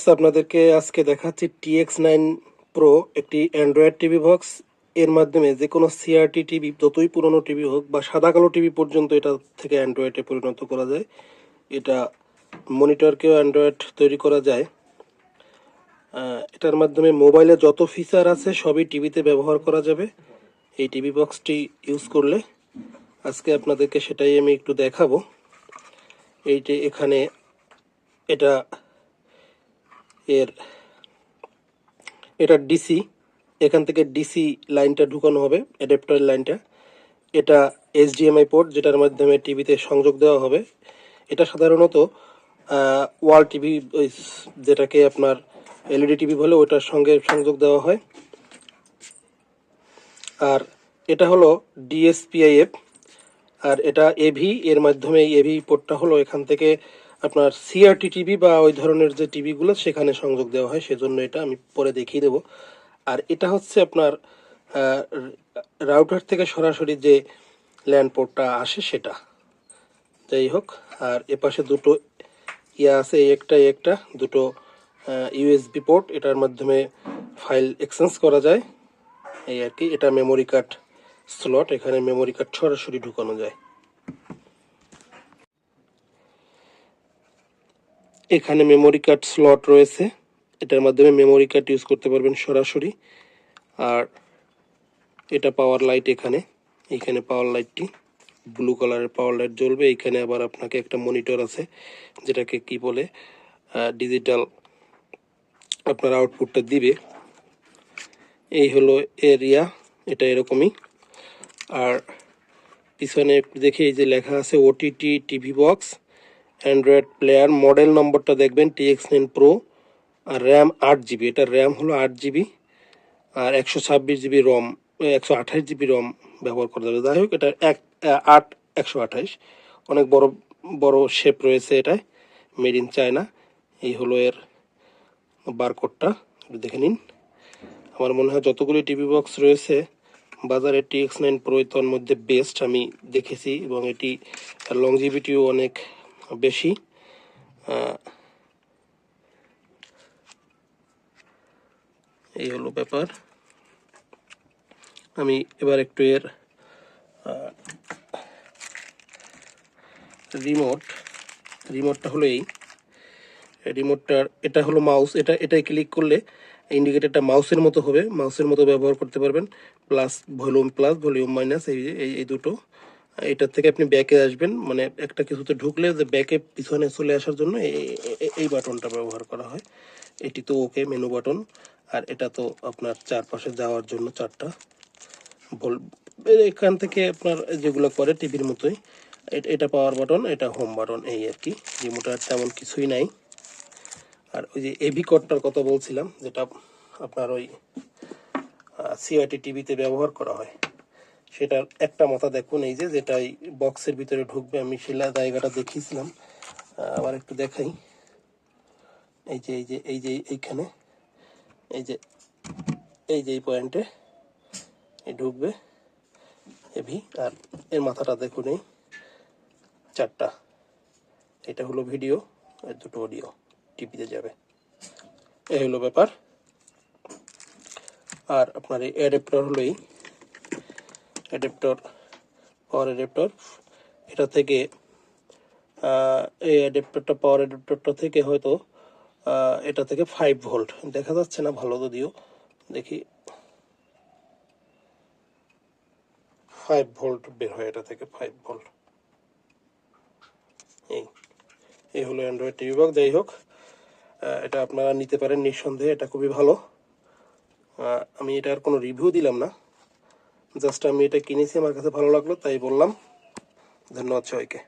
Viewers আপনাদেরকে আজকে দেখাচ্ছি টিএক্স নাইন প্রো একটি অ্যান্ড্রয়েড টিভি বক্স এর মাধ্যমে যে কোনো সিআরটি টিভি যতই পুরনো টিভি হোক বা সাদা কালো টিভি পর্যন্ত এটা থেকে অ্যান্ড্রয়েডে পরিণত করা যায়। এটা মনিটরকেও অ্যান্ড্রয়েড তৈরি করা যায়। এটার মাধ্যমে মোবাইলে যত ফিচার আছে সবই টিভিতে ব্যবহার করা যাবে। এই টিভি বক্সটি ইউজ করলে আজকে আপনাদেরকে সেটাই আমি একটু দেখাবো। এইটি এখানে এটা এর, এটা ডিসি এখান থেকে ডিসি লাইনটা ঢুকানো হবে অ্যাডাপ্টার লাইনটা। এটা এইচডিএমআই পোর্ট যেটার মাধ্যমে টিভিতে সংযোগ দেওয়া হবে। এটা সাধারণত ওয়াল টিভি যেটাকে আপনার এলইডি টিভি বলে, ওটার সঙ্গে সংযোগ দেওয়া হয়। আর এটা হলো ডিএসপিআইএফ আর এটা এভি এর মাধ্যমে এভি পোর্টটা হলো এখান থেকে আপনার সিআরটি টিভি বা ওই ধরনের যে টিভিগুলো সেখানে সংযোগ দেওয়া হয়, সেজন্য এটা আমি পরে দেখিয়ে দেবো। আর এটা হচ্ছে আপনার রাউটার থেকে সরাসরি যে ল্যান্ড পোর্টটা আসে সেটা। যাই হোক, আর এপাশে দুটো ইয়া আছে একটা একটা, দুটো ইউএসবি পোর্ট এটার মাধ্যমে ফাইল এক্সচেঞ্জ করা যায়। এই আর কি, এটা মেমোরি কার্ড স্লট এখানে মেমোরি কার্ড সরাসরি ঢুকানো যায়। এখানে মেমোরি কার্ড স্লট রয়েছে। এটার মাধ্যমে মেমোরি কার্ড ইউজ করতে পারবেন সরাসরি। আর এটা পাওয়ার লাইট এখানে। এখানে পাওয়ার লাইটটি ব্লু কালারের পাওয়ার লাইট জ্বলবে। এখানে আবার আপনাকে একটা মনিটর আছে, যেটাকে কি বলে ডিজিটাল আপনার আউটপুটটা দিবে। এই হলো এরিয়া এটা এরকমই। আর পিছনে দেখি এই যে লেখা আছে OTT TV box Android player model নম্বরটা দেখবেন টিএক্স নাইন প্রো আর র্যাম আট জিবি এটার র্যাম হলো আট জিবি আর একশো ছাব্বিশ জিবি রম একশো আঠাশ জিবি রম ব্যবহার করা যাবে। যাই হোক, এটা এক আট, একশো আঠাশ। অনেক বড় বড় শেপ রয়েছে এটায় মেড ইন চায়না এই হলো এর বারকোডটা দেখে নিন। আমার মনে হয় যতগুলি টিভি বক্স রয়েছে, বাজারে টিএক্স নাইন প্রো মধ্যে বেস্ট আমি দেখেছি এবং এটি লংজিভিটিও অনেক বেশি। এই হলো ব্যাপার। আমি এবার একটু এর রিমোট রিমোটটা হলো এই। রিমোটটার এটা হলো মাউস এটা এটাই ক্লিক করলে ইন্ডিকেটরটা মাউসের মতো হবে। মাউসের মতো ব্যবহার করতে পারবেন। Plus volume plus volume minus এই এই দুটো। এটার থেকে আপনি ব্যাকে আসবেন মানে একটা কিছুতে ঢুকলে যে ব্যাকে পিছনে চলে আসার জন্য এই- বাটনটা ব্যবহার করা হয়। এটি তো ওকে মেনু বাটন আর এটা তো আপনার চারপাশে যাওয়ার জন্য চারটা বল এখান থেকে আপনার যেগুলো করে টিভির মতোই এটা পাওয়ার বাটন এটা হোম বাটন এই আর কি। রিমোটার তেমন কিছুই নাই। আর ওই যে এভি কোডটার কথা বলছিলাম, যেটা আপনার ওই সিআইটি টিভিতে ব্যবহার করা হয়। সেটার একটা মাথা দেখুন, এই যে যেটা এই বক্সের ভিতরে ঢুকবে, আমি শিলা জায়গাটা দেখিয়েছিলাম। আবার একটু দেখাই। এই যে এই যে এই যে এইখানে, এই যে এই যে এই পয়েন্টে ঢুকবে এভি আর এর মাথাটা দেখুন এই চারটা। এটা হলো ভিডিও আর দুটো অডিও টিভিতে যাবে। এই হলো ব্যাপার। আর আপনার এই অ্যাডাপ্টার হলো এই অ্যাডাপ্টার পাওয়ার অ্যাডাপ্টার এটা থেকে এই অ্যাডাপ্টারটা পাওয়ার অ্যাডাপ্টারটা থেকে হয়তো এটা থেকে ফাইভ ভোল্ট দেখা যাচ্ছে না ভালো যদিও, দেখি। ফাইভ ভোল্ট বের হয় এটা থেকে ফাইভ ভোল্ট এই এই হলো অ্যান্ড্রয়েড টিভি বক্স যাই হোক এটা আপনারা নিতে পারেন নিঃসন্দেহে, এটা খুবই ভালো। আমি এটার কোনো রিভিউ দিলাম না। জাস্ট আমি এটা কিনেছি আমার কাছে ভালো লাগল তাই বললাম। ধন্যবাদ সবাইকে।